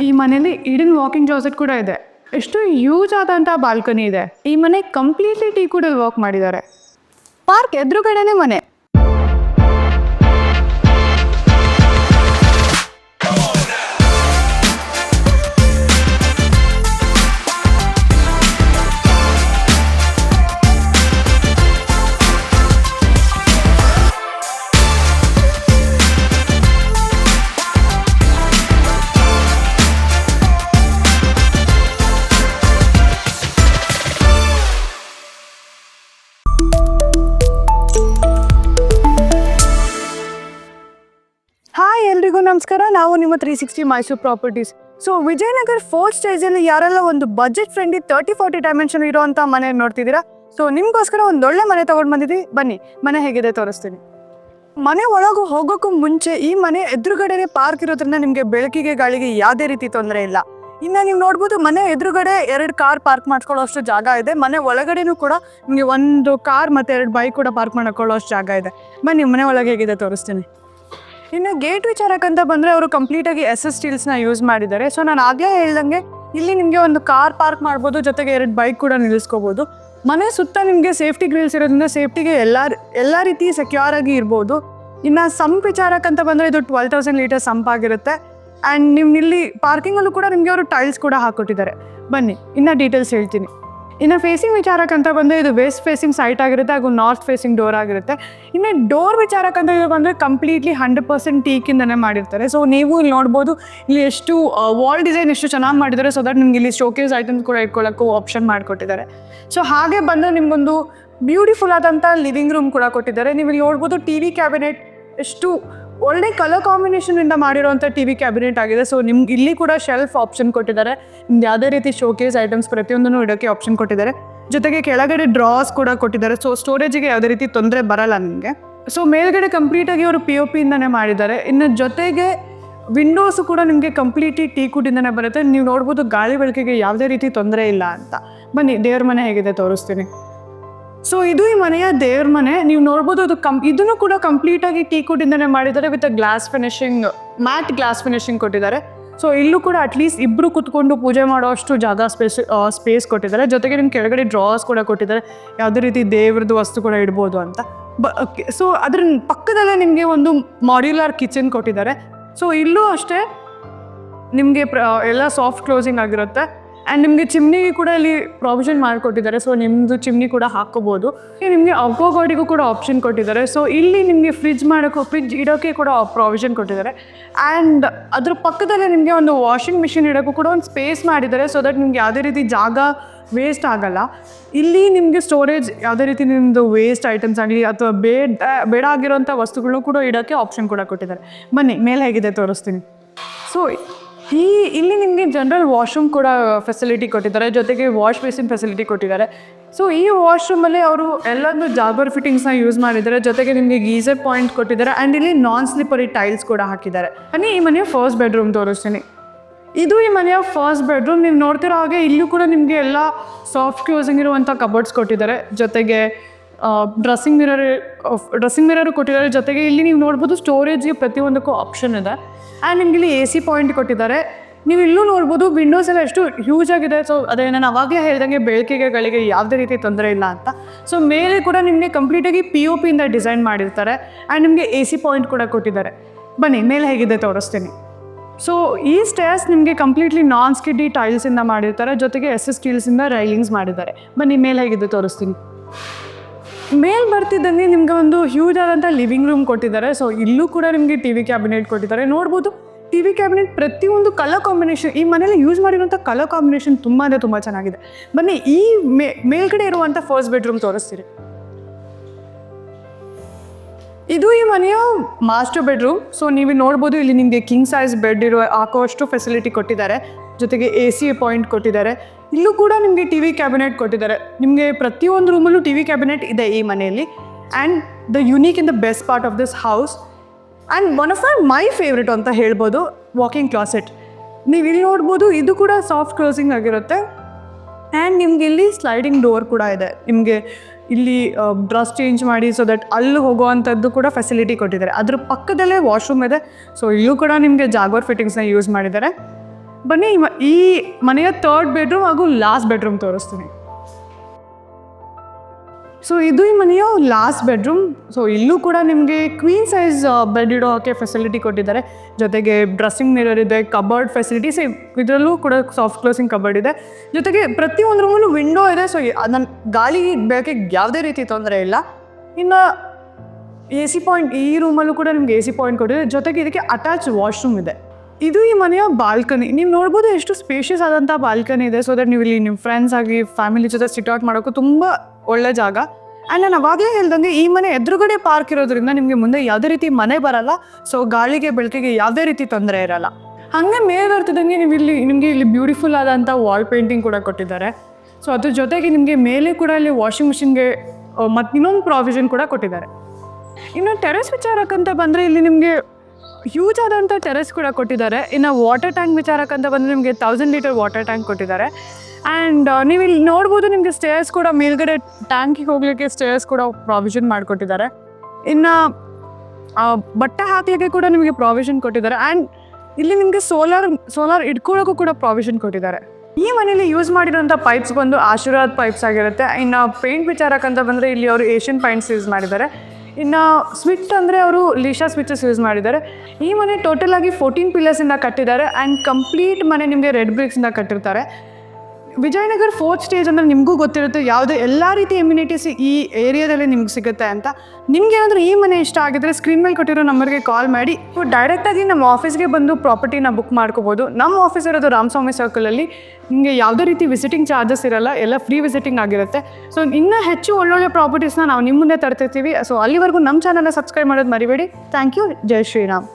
ಈ ಮನೇಲಿ ಇಡನ್ ವಾಕಿಂಗ್ ಜಾಸೆಟ್ ಕೂಡ ಇದೆ. ಎಷ್ಟು ಯೂಸ್ ಆದಂಥ ಬಾಲ್ಕನಿ ಇದೆ. ಈ ಮನೆ ಕಂಪ್ಲೀಟ್ಲಿ ಟೀ ಕೂಡ ವಾಕ್ ಮಾಡಿದ್ದಾರೆ. ಪಾರ್ಕ್ ಎದುರುಗಡೆನೆ ಮನೆ. ನಮಸ್ಕಾರ, ನಾವು ನಿಮ್ಮ three sixty Mysore properties so Vijayanagar fourth ಸ್ಟೇಜಲ್ಲಿ ಯಾರೆಲ್ಲ ಒಂದು budget friendly thirty forty dimension ಇರುವಂಥ ಮನೆ ನೋಡ್ತಿದ್ದೀರಾ? ಸೊ ನಿಮಗೋಸ್ಕರ ಒಂದು ಒಳ್ಳೆ ಮನೆ ತಗೊಂಡು ಬಂದಿದ್ದೀವಿ ಬನ್ನಿ, ಮನೆ ಹೇಗಿದೆ ತೋರಿಸ್ತೀನಿ. ಮನೆ ಒಳಗೆ ಹೋಗೋಕ್ಕೂ ಮುಂಚೆ ಈ ಮನೆ ಎದುರುಗಡೆ ಪಾರ್ಕ್ ಇರೋದ್ರಿಂದ ನಿಮಗೆ ಬೆಳಕಿಗೆ, ಗಾಳಿಗೆ ಯಾವುದೇ ರೀತಿ ತೊಂದರೆ ಇಲ್ಲ. ಇನ್ನು ನೀವು ನೋಡ್ಬೋದು ಮನೆ ಎದುರುಗಡೆ ಎರಡು ಕಾರ್ ಪಾರ್ಕ್ ಮಾಡ್ಕೊಳ್ಳೋ ಅಷ್ಟು ಜಾಗ ಇದೆ. ಮನೆ ಒಳಗಡೆನೂ ಕೂಡ ನಿಮಗೆ ಒಂದು ಕಾರ್ ಮತ್ತು ಎರಡು ಬೈಕ್ ಕೂಡ ಪಾರ್ಕ್ ಮಾಡ್ಕೊಳ್ಳೋ ಜಾಗ ಇದೆ. ಬನ್ನಿ, ಮನೆ ಒಳಗೆ ಹೇಗಿದೆ ತೋರಿಸ್ತೀನಿ. ಇನ್ನು ಗೇಟ್ ವಿಚಾರಕ್ಕಂತ ಬಂದರೆ ಅವರು ಕಂಪ್ಲೀಟಾಗಿ ಎಸ್ ಎಸ್ ಸ್ಟೀಲ್ಸ್ನ ಯೂಸ್ ಮಾಡಿದ್ದಾರೆ. ಸೊ ನಾನು ಆಗಲೇ ಹೇಳ್ದಂಗೆ ಇಲ್ಲಿ ನಿಮಗೆ ಒಂದು ಕಾರ್ ಪಾರ್ಕ್ ಮಾಡ್ಬೋದು, ಜೊತೆಗೆ ಎರಡು ಬೈಕ್ ಕೂಡ ನಿಲ್ಲಿಸ್ಕೋಬೋದು. ಮನೆ ಸುತ್ತ ನಿಮಗೆ ಸೇಫ್ಟಿ ಗ್ರಿಲ್ಸ್ ಇರೋದ್ರಿಂದ ಸೇಫ್ಟಿಗೆ ಎಲ್ಲ ಎಲ್ಲ ರೀತಿ ಸೆಕ್ಯೂರ್ ಆಗಿ ಇರ್ಬೋದು. ಇನ್ನು ಸಂಪ್ ವಿಚಾರಕ್ಕಂತ ಬಂದರೆ ಇದು ಟ್ವೆಲ್ ತೌಸಂಡ್ ಲೀಟರ್ ಸಂಪ್ ಆಗಿರುತ್ತೆ. ಆ್ಯಂಡ್ ನಿಮ್ಮ ಇಲ್ಲಿ ಪಾರ್ಕಿಂಗಲ್ಲೂ ಕೂಡ ನಿಮಗೆ ಅವರು ಟೈಲ್ಸ್ ಕೂಡ ಹಾಕ್ಕೊಟ್ಟಿದ್ದಾರೆ ಬನ್ನಿ, ಇನ್ನು ಡೀಟೇಲ್ಸ್ ಹೇಳ್ತೀನಿ. ಇನ್ನು ಫೇಸಿಂಗ್ ವಿಚಾರಕ್ಕಂತ ಬಂದರೆ ಇದು ವೆಸ್ಟ್ ಫೇಸಿಂಗ್ ಸೈಟ್ ಆಗಿರುತ್ತೆ, ಹಾಗೂ ನಾರ್ತ್ ಫೇಸಿಂಗ್ ಡೋರ್ ಆಗಿರುತ್ತೆ. ಇನ್ನು ಡೋರ್ ವಿಚಾರಕ್ಕಂತ ಇದು ಬಂದರೆ ಕಂಪ್ಲೀಟ್ಲಿ ಹಂಡ್ರೆಡ್ ಪರ್ಸೆಂಟ್ ಟೀಕಿಂದನೇ ಮಾಡಿರ್ತಾರೆ. ಸೊ ನೀವು ಇಲ್ಲಿ ನೋಡ್ಬೋದು, ಇಲ್ಲಿ ಎಷ್ಟು ವಾಲ್ ಡಿಸೈನ್ ಎಷ್ಟು ಚೆನ್ನಾಗಿ ಮಾಡಿದ್ದಾರೆ ಸೊ ದಟ್ ನಿಮ್ಗೆ ಇಲ್ಲಿ ಶೋಕೇಸ್ ಐಟಮ್ಸ್ ಕೂಡ ಇಟ್ಕೊಳ್ಳೋಕ್ಕೂ ಆಪ್ಷನ್ ಮಾಡಿಕೊಟ್ಟಿದ್ದಾರೆ. ಸೊ ಹಾಗೆ ಬಂದು ನಿಮಗೊಂದು ಬ್ಯೂಟಿಫುಲ್ ಆದಂಥ ಲಿವಿಂಗ್ ರೂಮ್ ಕೂಡ ಕೊಟ್ಟಿದ್ದಾರೆ. ನೀವು ಇಲ್ಲಿ ನೋಡ್ಬೋದು ಟಿ ವಿ ಕ್ಯಾಬಿನೆಟ್ ಎಷ್ಟು ಒಳ್ಳೆ ಕಲರ್ ಕಾಂಬಿನೇಷನಿಂದ ಮಾಡಿರೋಂಥ ಟಿ ವಿ ಕ್ಯಾಬಿನೆಟ್ ಆಗಿದೆ. ಸೊ ನಿಮ್ಗೆ ಇಲ್ಲಿ ಕೂಡ ಶೆಲ್ಫ್ ಆಪ್ಷನ್ ಕೊಟ್ಟಿದ್ದಾರೆ. ನಿಮ್ಗೆ ಯಾವುದೇ ರೀತಿ ಶೋಕೇಸ್ ಐಟಮ್ಸ್ ಪ್ರತಿಯೊಂದನ್ನು ಇಡೋಕ್ಕೆ ಆಪ್ಷನ್ ಕೊಟ್ಟಿದ್ದಾರೆ. ಜೊತೆಗೆ ಕೆಳಗಡೆ ಡ್ರಾಸ್ ಕೂಡ ಕೊಟ್ಟಿದ್ದಾರೆ. ಸೊ ಸ್ಟೋರೇಜಿಗೆ ಯಾವುದೇ ರೀತಿ ತೊಂದರೆ ಬರಲ್ಲ ನಿಮಗೆ. ಸೊ ಮೇಲ್ಗಡೆ ಕಂಪ್ಲೀಟಾಗಿ ಅವರು ಪಿ ಒ ಪಿಯಿಂದನೇ ಮಾಡಿದ್ದಾರೆ. ಇನ್ನು ಜೊತೆಗೆ ವಿಂಡೋಸು ಕೂಡ ನಿಮಗೆ ಕಂಪ್ಲೀಟ್ಲಿ ಟೀ ಕುಟ್ಟಿಂದನೇ ಬರುತ್ತೆ. ನೀವು ನೋಡ್ಬೋದು ಗಾಳಿ ಬೆಳಕಿಗೆ ಯಾವುದೇ ರೀತಿ ತೊಂದರೆ ಇಲ್ಲ ಅಂತ. ಬನ್ನಿ, ದೇವ್ರ ಮನೆ ಹೇಗಿದೆ ತೋರಿಸ್ತೀನಿ. ಸೊ ಇದು ಈ ಮನೆಯ ದೇವ್ರ ಮನೆ. ನೀವು ನೋಡ್ಬೋದು ಅದು ಕಂ, ಇದನ್ನು ಕೂಡ ಕಂಪ್ಲೀಟಾಗಿ ಟೀ ಕುಡಿಂದನೇ ಮಾಡಿದ್ದಾರೆ with glass finishing matt glass finishing ಕೊಟ್ಟಿದ್ದಾರೆ. ಸೊ ಇಲ್ಲೂ ಕೂಡ ಅಟ್ಲೀಸ್ಟ್ ಇಬ್ಬರು ಕುತ್ಕೊಂಡು ಪೂಜೆ ಮಾಡೋಷ್ಟು ಜಾಗ ಸ್ಪೇಸ್ ಸ್ಪೇಸ್ ಕೊಟ್ಟಿದ್ದಾರೆ. ಜೊತೆಗೆ ನಿಮ್ಮ ಕೆಳಗಡೆ ಡ್ರಾಸ್ ಕೂಡ ಕೊಟ್ಟಿದ್ದಾರೆ. ಯಾವುದೇ ರೀತಿ ದೇವ್ರದ್ದು ವಸ್ತು ಕೂಡ ಇಡ್ಬೋದು ಅಂತ. ಬ ಸೊ ಅದ್ರ ಪಕ್ಕದಲ್ಲೇ ನಿಮಗೆ ಒಂದು ಮಾಡ್ಯುಲರ್ ಕಿಚನ್ ಕೊಟ್ಟಿದ್ದಾರೆ. ಸೊ ಇಲ್ಲೂ ಅಷ್ಟೇ ನಿಮಗೆ ಪ್ರ, ಎಲ್ಲ ಸಾಫ್ಟ್ ಕ್ಲೋಸಿಂಗ್ ಆಗಿರುತ್ತೆ. ಆ್ಯಂಡ್ ನಿಮಗೆ ಚಿಮ್ನಿಗೆ ಕೂಡ ಇಲ್ಲಿ ಪ್ರಾವಿಷನ್ ಮಾಡಿಕೊಟ್ಟಿದ್ದಾರೆ ಸೊ ನಿಮ್ಮದು ಚಿಮ್ನಿ ಕೂಡ ಹಾಕೋಬೋದು ನಿಮಗೆ ಗಾಡಿಗೂ ಕೂಡ ಆಪ್ಷನ್ ಕೊಟ್ಟಿದ್ದಾರೆ ಸೊ ಇಲ್ಲಿ ನಿಮಗೆ ಫ್ರಿಜ್ ಮಾಡೋಕ್ಕೂ ಫ್ರಿಜ್ ಇಡೋಕ್ಕೆ ಕೂಡ ಪ್ರಾವಿಷನ್ ಕೊಟ್ಟಿದ್ದಾರೆ. ಆ್ಯಂಡ್ ಅದ್ರ ಪಕ್ಕದಲ್ಲೇ ನಿಮಗೆ ಒಂದು ವಾಷಿಂಗ್ ಮಿಷಿನ್ ಇಡೋಕ್ಕೂ ಕೂಡ ಒಂದು ಸ್ಪೇಸ್ ಮಾಡಿದ್ದಾರೆ ಸೊ ದಟ್ ನಿಮ್ಗೆ ಯಾವುದೇ ರೀತಿ ಜಾಗ ವೇಸ್ಟ್ ಆಗಲ್ಲ. ಇಲ್ಲಿ ನಿಮಗೆ ಸ್ಟೋರೇಜ್ ಯಾವುದೇ ರೀತಿ ನಿಮ್ಮದು ವೇಸ್ಟ್ ಐಟಮ್ಸ್ ಆಗಲಿ ಅಥವಾ ಬೇಡ ಬೇಡ ಆಗಿರೋಂಥ ವಸ್ತುಗಳನ್ನು ಕೂಡ ಇಡೋಕ್ಕೆ ಆಪ್ಷನ್ ಕೂಡ ಕೊಟ್ಟಿದ್ದಾರೆ. ಬನ್ನಿ, ಮೇಲೆ ಹೇಗಿದೆ ತೋರಿಸ್ತೀನಿ. ಸೊ ಈ ಇಲ್ಲಿ ನಿಮಗೆ ಜನರಲ್ ವಾಶ್ರೂಮ್ ಕೂಡ ಫೆಸಿಲಿಟಿ ಕೊಟ್ಟಿದ್ದಾರೆ, ಜೊತೆಗೆ ವಾಶ್ ಬೇಸಿನ್ ಫೆಸಿಲಿಟಿ ಕೊಟ್ಟಿದ್ದಾರೆ. ಸೊ ಈ ವಾಶ್ರೂಮಲ್ಲಿ ಅವರು ಎಲ್ಲೊಂದು ಜಾಬರ್ ಫಿಟ್ಟಿಂಗ್ಸ್ನ ಯೂಸ್ ಮಾಡಿದ್ದಾರೆ, ಜೊತೆಗೆ ನಿಮಗೆ ಗೀಸರ್ ಪಾಯಿಂಟ್ ಕೊಟ್ಟಿದ್ದಾರೆ ಆ್ಯಂಡ್ ಇಲ್ಲಿ ನಾನ್ ಸ್ಲಿಪರಿ ಟೈಲ್ಸ್ ಕೂಡ ಹಾಕಿದ್ದಾರೆ. ಬನ್ನಿ, ಈ ಮನೆಯ ಫಸ್ಟ್ ಬೆಡ್ರೂಮ್ ತೋರಿಸ್ತೀನಿ. ಇದು ಈ ಮನೆಯ ಫಸ್ಟ್ ಬೆಡ್ರೂಮ್ ನೀವು ನೋಡ್ತಿರೋ ಹಾಗೆ ಇಲ್ಲೂ ಕೂಡ ನಿಮಗೆ ಎಲ್ಲ ಸಾಫ್ಟ್ ಕ್ಲೋಸಿಂಗ್ ಇರುವಂಥ ಕಬೋರ್ಡ್ಸ್ ಕೊಟ್ಟಿದ್ದಾರೆ, ಜೊತೆಗೆ ಡ್ರೆಸ್ಸಿಂಗ್ ಮಿರರ್ ಡ್ರೆಸ್ಸಿಂಗ್ ಮಿರರ್ ಕೊಟ್ಟಿದ್ದಾರೆ. ಜೊತೆಗೆ ಇಲ್ಲಿ ನೀವು ನೋಡ್ಬೋದು ಸ್ಟೋರೇಜ್ಗೆ ಪ್ರತಿಯೊಂದಕ್ಕೂ ಆಪ್ಷನ್ ಇದೆ. ಆ್ಯಂಡ್ ನಿಮ್ಗೆ ಇಲ್ಲಿ ಎ ಸಿ ಪಾಯಿಂಟ್ ಕೊಟ್ಟಿದ್ದಾರೆ. ನೀವು ಇಲ್ಲೂ ನೋಡ್ಬೋದು ವಿಂಡೋಸ್ ಎಲ್ಲ ಎಷ್ಟು ಹ್ಯೂಜ್ ಆಗಿದೆ. ಸೊ ಅದೇ ನಾನು ಅವಾಗಲೇ ಹೇಳಿದಂಗೆ ಬೆಳಕಿಗೆಗಳಿಗೆ ಯಾವುದೇ ರೀತಿ ತೊಂದರೆ ಇಲ್ಲ ಅಂತ. ಸೊ ಮೇಲೆ ಕೂಡ ನಿಮಗೆ ಕಂಪ್ಲೀಟಾಗಿ ಪಿ ಒ ಪಿಯಿಂದ ಡಿಸೈನ್ ಮಾಡಿರ್ತಾರೆ. ಆ್ಯಂಡ್ ನಿಮಗೆ ಎ ಸಿ ಪಾಯಿಂಟ್ ಕೂಡ ಕೊಟ್ಟಿದ್ದಾರೆ. ಬನ್ನಿ, ಮೇಲೆ ಹೇಗಿದೆ ತೋರಿಸ್ತೀನಿ. ಸೊ ಈ ಸ್ಟೇರ್ಸ್ ನಿಮಗೆ ಕಂಪ್ಲೀಟ್ಲಿ ನಾನ್ ಸ್ಕಿಡ್ಡಿ ಟೈಲ್ಸಿಂದ ಮಾಡಿರ್ತಾರೆ. ಜೊತೆಗೆ ಎಸ್ ಎಸ್ ಸ್ಟೀಲ್ಸಿಂದ ರೈಲಿಂಗ್ಸ್ ಮಾಡಿದ್ದಾರೆ. ಬನ್ನಿ, ಮೇಲೆ ಹೇಗಿದೆ ತೋರಿಸ್ತೀನಿ. ಮೇಲ್ ಬರ್ತಿದ್ದಂಗೆ ನಿಮ್ಗೆ ಒಂದು ಹ್ಯೂಜ್ ಆದಂಥ ಲಿವಿಂಗ್ ರೂಮ್ ಕೊಟ್ಟಿದ್ದಾರೆ. ಸೊ ಇಲ್ಲೂ ಕೂಡ ನಿಮಗೆ ಟಿ ವಿ ಕ್ಯಾಬಿನೆಟ್ ಕೊಟ್ಟಿದ್ದಾರೆ. ನೋಡ್ಬೋದು ಟಿ ವಿ ಕ್ಯಾಬಿನೆಟ್ ಪ್ರತಿಯೊಂದು ಕಲರ್ ಕಾಂಬಿನೇಷನ್ ಈ ಮನೇಲಿ ಯೂಸ್ ಮಾಡಿರುವಂಥ ಕಲರ್ ಕಾಂಬಿನೇಷನ್ ತುಂಬಾ ಅಂದರೆ ತುಂಬ ಚೆನ್ನಾಗಿದೆ. ಬನ್ನಿ, ಈ ಮೇಲ್ಗಡೆ ಇರುವಂಥ ಫಸ್ಟ್ ಬೆಡ್ರೂಮ್ ತೋರಿಸ್ತೀರಿ. ಇದು ಈ ಮನೆಯ ಮಾಸ್ಟರ್ ಬೆಡ್ರೂಮ್ ಸೊ ನೀವು ನೋಡ್ಬೋದು, ಇಲ್ಲಿ ನಿಮಗೆ ಕಿಂಗ್ ಸೈಜ್ ಬೆಡ್ ಇರುವ, ಹಾಕುವಷ್ಟು ಫೆಸಿಲಿಟಿ ಕೊಟ್ಟಿದ್ದಾರೆ. ಜೊತೆಗೆ ಎ ಸಿ ಪಾಯಿಂಟ್ ಕೊಟ್ಟಿದ್ದಾರೆ. ಇಲ್ಲೂ ಕೂಡ ನಿಮಗೆ ಟಿ ವಿ ಕ್ಯಾಬಿನೆಟ್ ಕೊಟ್ಟಿದ್ದಾರೆ. ನಿಮಗೆ ಪ್ರತಿಯೊಂದು ರೂಮಲ್ಲೂ ಟಿ ವಿ ಕ್ಯಾಬಿನೆಟ್ ಇದೆ ಈ ಮನೆಯಲ್ಲಿ. And the unique in the best part of this house and one of my favourite ಅಂತ ಹೇಳ್ಬೋದು ವಾಕಿಂಗ್ ಕ್ಲಾಸೆಟ್ ನೀವು ಇಲ್ಲಿ ನೋಡ್ಬೋದು, ಇದು ಕೂಡ ಸಾಫ್ಟ್ ಕ್ಲೋಸಿಂಗ್ ಆಗಿರುತ್ತೆ. ಆ್ಯಂಡ್ ನಿಮ್ಗೆ ಇಲ್ಲಿ ಸ್ಲೈಡಿಂಗ್ ಡೋರ್ ಕೂಡ ಇದೆ. ನಿಮಗೆ ಇಲ್ಲಿ ಡ್ರೆಸ್ ಚೇಂಜ್ ಮಾಡಿ ಸೊ ದಟ್ ಅಲ್ಲಿ ಹೋಗುವಂಥದ್ದು ಕೂಡ ಫೆಸಿಲಿಟಿ ಕೊಟ್ಟಿದ್ದಾರೆ. ಅದ್ರ ಪಕ್ಕದಲ್ಲೇ ವಾಶ್ರೂಮ್ ಇದೆ. ಸೊ ಇಲ್ಲೂ ಕೂಡ ನಿಮಗೆ ಜಾಗೋರ್ ಫಿಟ್ಟಿಂಗ್ಸ್ನ ಯೂಸ್ ಮಾಡಿದ್ದಾರೆ. ಬನ್ನಿ ಈ ಮನೆಯ ಥರ್ಡ್ ಬೆಡ್ರೂಮ್ ಹಾಗೂ ಲಾಸ್ಟ್ ಬೆಡ್ರೂಮ್ ತೋರಿಸ್ತೀನಿ. ಸೊ ಇದು ಈ ಮನೆಯ ಲಾಸ್ಟ್ ಬೆಡ್ರೂಮ್ ಸೊ ಇಲ್ಲೂ ಕೂಡ ನಿಮಗೆ ಕ್ವೀನ್ ಸೈಜ್ ಬೆಡ್ ಇಡೋಕ್ಕೆ ಫೆಸಿಲಿಟಿ ಕೊಟ್ಟಿದ್ದಾರೆ. ಜೊತೆಗೆ ಡ್ರೆಸ್ಸಿಂಗ್ ಮಿರರ್ ಇದೆ ಕಬರ್ಡ್ ಫೆಸಿಲಿಟೀಸ್ ಇದರಲ್ಲೂ ಕೂಡ ಸಾಫ್ಟ್ ಕ್ಲೋಸಿಂಗ್ ಕಬರ್ಡ್ ಇದೆ. ಜೊತೆಗೆ ಪ್ರತಿಯೊಂದು ರೂಮಲ್ಲೂ ವಿಂಡೋ ಇದೆ ಸೊ ನನ್ನ ಗಾಳಿ ಬೆಳಕಿಗೆ ಯಾವುದೇ ರೀತಿ ತೊಂದರೆ ಇಲ್ಲ. ಇನ್ನು ಎ ಸಿ ಪಾಯಿಂಟ್ ಈ ರೂಮಲ್ಲೂ ಕೂಡ ನಿಮ್ಗೆ ಎ ಸಿ ಪಾಯಿಂಟ್ ಕೊಟ್ಟಿದೆ. ಜೊತೆಗೆ ಇದಕ್ಕೆ ಅಟ್ಯಾಚ್ ವಾಶ್ರೂಮ್ ಇದೆ. ಇದು ಈ ಮನೆಯ ಬಾಲ್ಕನಿ. ನೀವು ನೋಡ್ಬೋದು ಎಷ್ಟು ಸ್ಪೇಷಿಯಸ್ ಆದಂಥ ಬಾಲ್ಕನಿ ಇದೆ ಸೊ ದಟ್ ನೀವು ಇಲ್ಲಿ ನಿಮ್ಮ ಫ್ರೆಂಡ್ಸ್ ಆಗಿ ಫ್ಯಾಮಿಲಿ ಜೊತೆ ಸಿಟ್ ಔಟ್ ಮಾಡೋಕ್ಕೂ ತುಂಬ ಒಳ್ಳೆ ಜಾಗ. ಆ್ಯಂಡ್ ನಾನು ಅವಾಗಲೇ ಹೇಳ್ದಂಗೆ ಈ ಮನೆ ಎದುರುಗಡೆ ಪಾರ್ಕ್ ಇರೋದ್ರಿಂದ ನಿಮಗೆ ಮುಂದೆ ಯಾವುದೇ ರೀತಿ ಮನೆ ಬರಲ್ಲ ಸೊ ಗಾಳಿಗೆ, ಬೆಳಕಿಗೆ ಯಾವುದೇ ರೀತಿ ತೊಂದರೆ ಇರಲ್ಲ. ಹಾಗೆ ಮೇಲೆ ಬರ್ತಿದ್ದಂಗೆ ನೀವು ಇಲ್ಲಿ, ನಿಮಗೆ ಇಲ್ಲಿ ಬ್ಯೂಟಿಫುಲ್ ಆದಂಥ ವಾಲ್ ಪೇಂಟಿಂಗ್ ಕೂಡ ಕೊಟ್ಟಿದ್ದಾರೆ. ಸೊ ಅದ್ರ ಜೊತೆಗೆ ನಿಮಗೆ ಮೇಲೆ ಕೂಡ ಇಲ್ಲಿ ವಾಷಿಂಗ್ ಮಿಷಿನ್ಗೆ ಮತ್ತು ಇನ್ನೊಂದು ಪ್ರಾವಿಷನ್ ಕೂಡ ಕೊಟ್ಟಿದ್ದಾರೆ. ಇನ್ನು ಟೆರೆಸ್ ವಿಚಾರಕ್ಕಂತ ಬಂದರೆ ಇಲ್ಲಿ ನಿಮಗೆ ಹ್ಯೂಜ್ ಆದಂಥ ಟೆರೆಸ್ ಕೂಡ ಕೊಟ್ಟಿದ್ದಾರೆ. ಇನ್ನು ವಾಟರ್ ಟ್ಯಾಂಕ್ ವಿಚಾರಕ್ಕಂತ ಬಂದರೆ ನಿಮಗೆ ತೌಸಂಡ್ ಲೀಟರ್ ವಾಟರ್ ಟ್ಯಾಂಕ್ ಕೊಟ್ಟಿದ್ದಾರೆ. ಆ್ಯಂಡ್ ನೀವು ಇಲ್ಲಿ ನೋಡ್ಬೋದು ನಿಮಗೆ ಸ್ಟೇರ್ಸ್ ಕೂಡ ಮೇಲ್ಗಡೆ ಟ್ಯಾಂಕಿಗೆ ಹೋಗಲಿಕ್ಕೆ ಸ್ಟೇರ್ಸ್ ಕೂಡ ಪ್ರಾವಿಷನ್ ಮಾಡಿಕೊಟ್ಟಿದ್ದಾರೆ. ಇನ್ನು ಬಟ್ಟೆ ಹಾಕಲಿಕ್ಕೆ ಕೂಡ ನಿಮಗೆ ಪ್ರಾವಿಷನ್ ಕೊಟ್ಟಿದ್ದಾರೆ. ಆ್ಯಂಡ್ ಇಲ್ಲಿ ನಿಮಗೆ ಸೋಲಾರ್ ಸೋಲಾರ್ ಇಟ್ಕೊಳ್ಳೋಕ್ಕೂ ಕೂಡ ಪ್ರಾವಿಷನ್ ಕೊಟ್ಟಿದ್ದಾರೆ. ಈ ಮನೇಲಿ ಯೂಸ್ ಮಾಡಿರೋಂಥ ಪೈಪ್ಸ್ ಬಂದು ಆಶೀರ್ವಾದ್ ಪೈಪ್ಸ್ ಆಗಿರುತ್ತೆ. ಇನ್ನು ಪೇಂಟ್ ವಿಚಾರಕ್ಕಂತ ಬಂದರೆ ಇಲ್ಲಿ ಅವರು ಏಷ್ಯನ್ ಪೈಂಟ್ಸ್ ಯೂಸ್ ಮಾಡಿದ್ದಾರೆ. ಇನ್ನು ಸ್ವಿಚ್ ಅಂದರೆ ಅವರು ಲೀಶಾ ಸ್ವಿಚಸ್ ಯೂಸ್ ಮಾಡಿದ್ದಾರೆ. ಈ ಮನೆ ಟೋಟಲ್ ಆಗಿ ಫೋರ್ಟೀನ್ ಪಿಲ್ಲರ್ಸಿಂದ ಕಟ್ಟಿದ್ದಾರೆ ಆ್ಯಂಡ್ ಕಂಪ್ಲೀಟ್ ಮನೆ ನಿಮಗೆ ರೆಡ್ ಬ್ರಿಕ್ಸಿಂದ ಕಟ್ಟಿರ್ತಾರೆ. ವಿಜಯನಗರ ಫೋರ್ತ್ ಸ್ಟೇಜ್ ಅಂದರೆ ನಿಮಗೂ ಗೊತ್ತಿರುತ್ತೆ, ಯಾವುದೇ ಎಲ್ಲ ರೀತಿ ಇಮ್ಯುನಿಟೀಸ್ ಈ ಏರಿಯಾದಲ್ಲಿ ನಿಮ್ಗೆ ಸಿಗುತ್ತೆ ಅಂತ. ನಿಮ್ಗೆ ಏನಾದರೂ ಈ ಮನೆ ಇಷ್ಟ ಆಗಿದ್ರೆ ಸ್ಕ್ರೀನ್ ಮೇಲೆ ಕೊಟ್ಟಿರೋ ನಂಬರ್ಗೆ ಕಾಲ್ ಮಾಡಿ. ಡೈರೆಕ್ಟಾಗಿ ನಮ್ಮ ಆಫೀಸ್ಗೆ ಬಂದು ಪ್ರಾಪರ್ಟಿನ ಬುಕ್ ಮಾಡ್ಕೋಬೋದು. ನಮ್ಮ ಆಫೀಸ್ ಇರೋದು ರಾಮಸ್ವಾಮಿ ಸರ್ಕಲಲ್ಲಿ ನಿಮಗೆ ಯಾವುದೇ ರೀತಿ ವಿಸಿಟಿಂಗ್ ಚಾರ್ಜಸ್ ಇರಲ್ಲ, ಎಲ್ಲ ಫ್ರೀ ವಿಸಿಟಿಂಗ್ ಆಗಿರುತ್ತೆ. ಸೊ ಇನ್ನೂ ಹೆಚ್ಚು ಒಳ್ಳೊಳ್ಳೆ ಪ್ರಾಪರ್ಟೀಸ್ನ ನಾವು ನಿಮ್ಮ ಮುಂದೆ ತರ್ತಿರ್ತೀವಿ. ಸೊ ಅಲ್ಲಿವರೆಗೂ ನಮ್ಮ ಚಾನಲ್ನ ಸಬ್ಸ್ಕ್ರೈಬ್ ಮಾಡೋದು ಮರಿಬೇಡಿ. Thank you Jai Shri Ram.